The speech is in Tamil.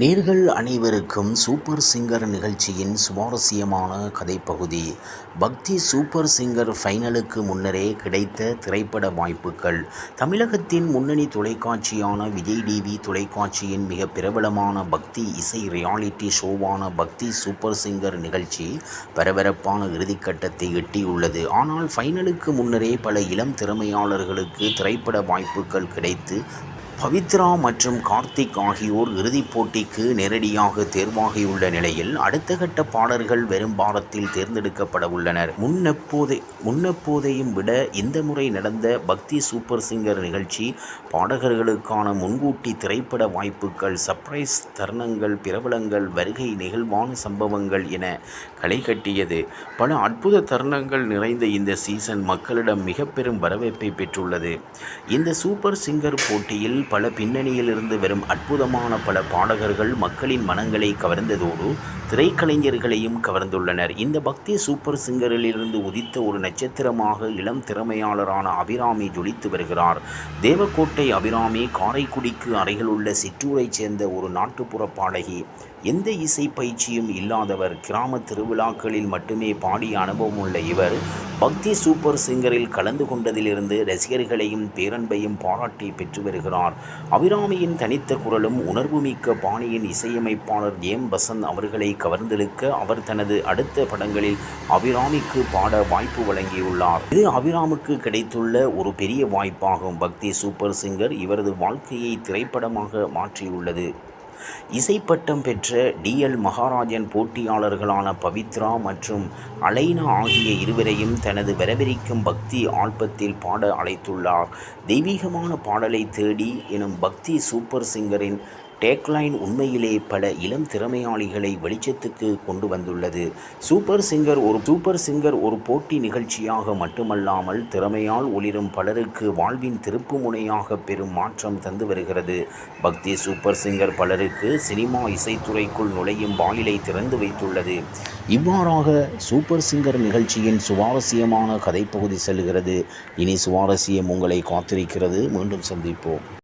நேர்கள் அனைவருக்கும் சூப்பர் சிங்கர் நிகழ்ச்சியின் சுவாரஸ்யமான கதைப்பகுதி. பக்தி சூப்பர் சிங்கர் ஃபைனலுக்கு முன்னரே கிடைத்த திரைப்பட வாய்ப்புகள். தமிழகத்தின் முன்னணி தொலைக்காட்சியான விஜய் டிவி தொலைக்காட்சியின் மிக பிரபலமான பக்தி இசை ரியாலிட்டி ஷோவான பக்தி சூப்பர் சிங்கர் நிகழ்ச்சி பரபரப்பான இறுதிக்கட்டத்தை எட்டியுள்ளது. ஆனால் ஃபைனலுக்கு முன்னரே பல இளம் திறமையாளர்களுக்கு திரைப்பட வாய்ப்புகள் கிடைத்து பவித்ரா மற்றும் கார்த்திக் ஆகியோர் இறுதிப் போட்டிக்கு நேரடியாக தேர்வாகியுள்ள நிலையில் அடுத்த கட்ட பாடல்கள் வெறும் பாரத்தில் தேர்ந்தெடுக்கப்பட உள்ளனர். முன்னெப்போதை முன்னெப்போதையும் விட இந்த முறை நடந்த பக்தி சூப்பர் சிங்கர் நிகழ்ச்சி பாடகர்களுக்கான முன்கூட்டி திரைப்பட வாய்ப்புகள் சர்ப்ரைஸ் தருணங்கள் பிரபலங்கள் வருகை நெகிழ்வான சம்பவங்கள் என களை கட்டியது. பல அற்புத தருணங்கள் நிறைந்த இந்த சீசன் மக்களிடம் மிக பெரும் வரவேற்பை பெற்றுள்ளது. இந்த சூப்பர் சிங்கர் போட்டியில் பல பின்னணியிலிருந்து வரும் அற்புதமான பல பாடகர்கள் மக்களின் மனங்களை கவர்ந்ததோடு திரைக்கலைஞர்களையும் கவர்ந்துள்ளனர். இந்த பக்தி சூப்பர் சிங்கரிலிருந்து உதித்த ஒரு நட்சத்திரமாக இளம் திறமையாளரான அபிராமி ஜொலித்து வருகிறார். தேவக்கோட்டை அபிராமி காரைக்குடிக்கு அருகிலுள்ள சிற்றூரைச் சேர்ந்த ஒரு நாட்டுப்புற பாடகி. எந்த இசை பயிற்சியும் இல்லாதவர் கிராம திருவிழாக்களில் மட்டுமே பாடிய அனுபவம் உள்ள இவர் பக்தி சூப்பர் சிங்கரில் கலந்து கொண்டதிலிருந்து ரசிகர்களையும் பேரன்பையும் பாராட்டி பெற்று வருகிறார். அபிராமியின் தனித்த குரலும் உணர்வுமிக்க பாணியின் இசையமைப்பாளர் ஜேம் பசந்த் அவர்களை கவர்ந்தெழுக்க அவர் தனது அடுத்த படங்களில் அபிராமிக்கு பாட வாய்ப்பு வழங்கியுள்ளார். இது அபிராமுக்கு கிடைத்துள்ள ஒரு பெரிய வாய்ப்பாகும். பக்தி சூப்பர் சிங்கர் இவரது வாழ்க்கையை திரைப்படமாக மாற்றியுள்ளது. இசைப்பட்டம் பெற்ற டிஎல் மகாராஜன் போட்டியாளர்களான பவித்ரா மற்றும் அலைனா ஆகிய இருவரையும் தனது வரவிருக்கும் பக்தி ஆல்பத்தில் பாட அழைத்துள்ளார். தெய்வீகமான பாடலை தேடி எனும் பக்தி சூப்பர் சிங்கரின் டேக்லைன் உண்மையிலே பல இளம் திறமையாளிகளை வெளிச்சத்துக்கு கொண்டு வந்துள்ளது. சூப்பர் சிங்கர் ஒரு சூப்பர் சிங்கர் ஒரு போட்டி நிகழ்ச்சியாக மட்டுமல்லாமல் திறமையால் ஒளிரும் பலருக்கு வாழ்வின் திருப்பு முனையாக பெரும் மாற்றம் தந்து வருகிறது. பக்தி சூப்பர் சிங்கர் பலருக்கு சினிமா இசைத்துறைக்குள் நுழையும் வாயிலை திறந்து வைத்துள்ளது. இவ்வாறாக சூப்பர் சிங்கர் நிகழ்ச்சியின் சுவாரஸ்யமான கதைப்பகுதி செல்கிறது. இனி சுவாரஸ்யம் உங்களை காத்திருக்கிறது. மீண்டும் சந்திப்போம்.